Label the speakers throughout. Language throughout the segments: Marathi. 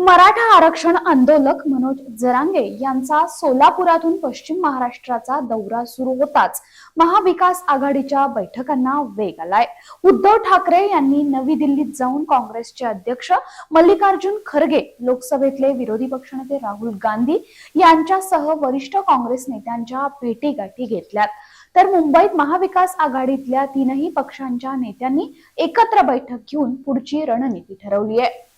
Speaker 1: मराठा आरक्षण आंदोलक मनोज जरांगे यांचा सोलापुरातून पश्चिम महाराष्ट्राचा दौरा सुरू होताच. महाविकास आघाडीच्या बैठकांना वेग आलाय. उद्धव ठाकरे यांनी नवी दिल्लीत जाऊन काँग्रेसचे अध्यक्ष मल्लिकार्जुन खरगे लोकसभेतले विरोधी पक्षनेते राहुल गांधी यांच्यासह वरिष्ठ काँग्रेस नेत्यांच्या भेटीगाठी घेतल्यात. तर मुंबईत महाविकास आघाडीतल्या तीनही पक्षांच्या नेत्यांनी एकत्र बैठक घेऊन पुढची रणनीती ठरवली आहे.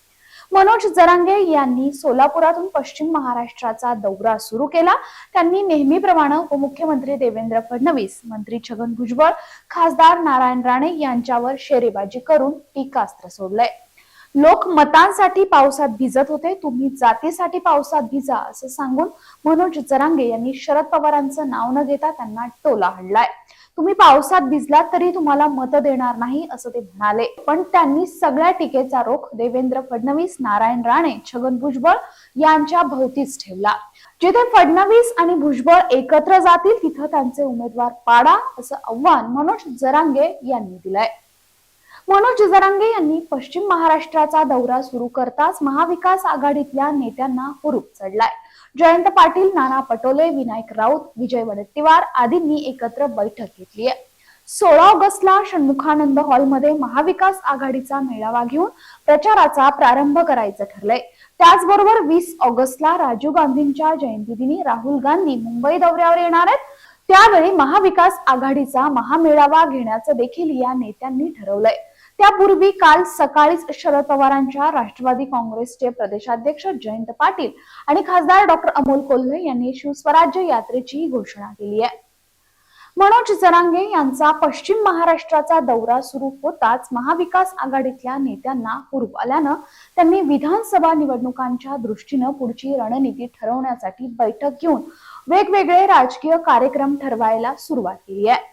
Speaker 1: मनोज जरांगे यांनी सोलापुरातून पश्चिम महाराष्ट्राचा दौरा सुरू केला. त्यांनी नेहमीप्रमाणे उपमुख्यमंत्री देवेंद्र फडणवीस मंत्री छगन भुजबळ खासदार नारायण राणे यांच्यावर शेरेबाजी करून टीकास्त्र सोडलंय. लोक मतांसाठी पावसात भिजत होते तुम्ही जातीसाठी पावसात भिजा असं सांगून मनोज जरांगे यांनी शरद पवारांचं नाव न घेता त्यांना टोला हाणलाय. तुम्ही पावसात भिजलात तरी तुम्हाला मत देणार नाही असं ते म्हणाले. पण त्यांनी सगळ्या टीकेचा रोख देवेंद्र फडणवीस नारायण राणे छगन भुजबळ यांच्या भोवतीच ठेवला. जिथे फडणवीस आणि भुजबळ एकत्र जातील तिथं त्यांचे उमेदवार पाडा असं आव्हान मनोज जरांगे यांनी दिलंय. मनोज जरांगे यांनी पश्चिम महाराष्ट्राचा दौरा सुरू करताच महाविकास आघाडीतल्या नेत्यांना हुरूप चढलाय. जयंत पाटील नाना पटोले विनायक राऊत विजय वडेट्टीवार आदींनी एकत्र बैठक घेतली आहे. सोळा ऑगस्टला षण्मुखानंद हॉलमध्ये महाविकास आघाडीचा मेळावा घेऊन प्रचाराचा प्रारंभ करायचं ठरलंय. त्याचबरोबर वीस ऑगस्टला राजीव गांधींच्या जयंतीदिनी राहुल गांधी मुंबई दौऱ्यावर येणार आहेत. त्यावेळी महाविकास आघाडीचा महामेळावा घेण्याचं देखील या नेत्यांनी ठरवलंय. त्यापूर्वी काल सकाळीच शरद पवारांच्या राष्ट्रवादी काँग्रेसचे प्रदेशाध्यक्ष जयंत पाटील आणि खासदार डॉक्टर अमोल कोल्हे यांनी शिवस्वराज्य यात्रेची घोषणा केली आहे. मनोज जरांगे यांचा पश्चिम महाराष्ट्राचा दौरा सुरू होताच महाविकास आघाडीतल्या नेत्यांना हुरूप आल्यानं त्यांनी विधानसभा निवडणुकांच्या दृष्टीनं पुढची रणनीती ठरवण्यासाठी बैठक घेऊन वेगवेगळे राजकीय कार्यक्रम ठरवायला सुरुवात केली आहे.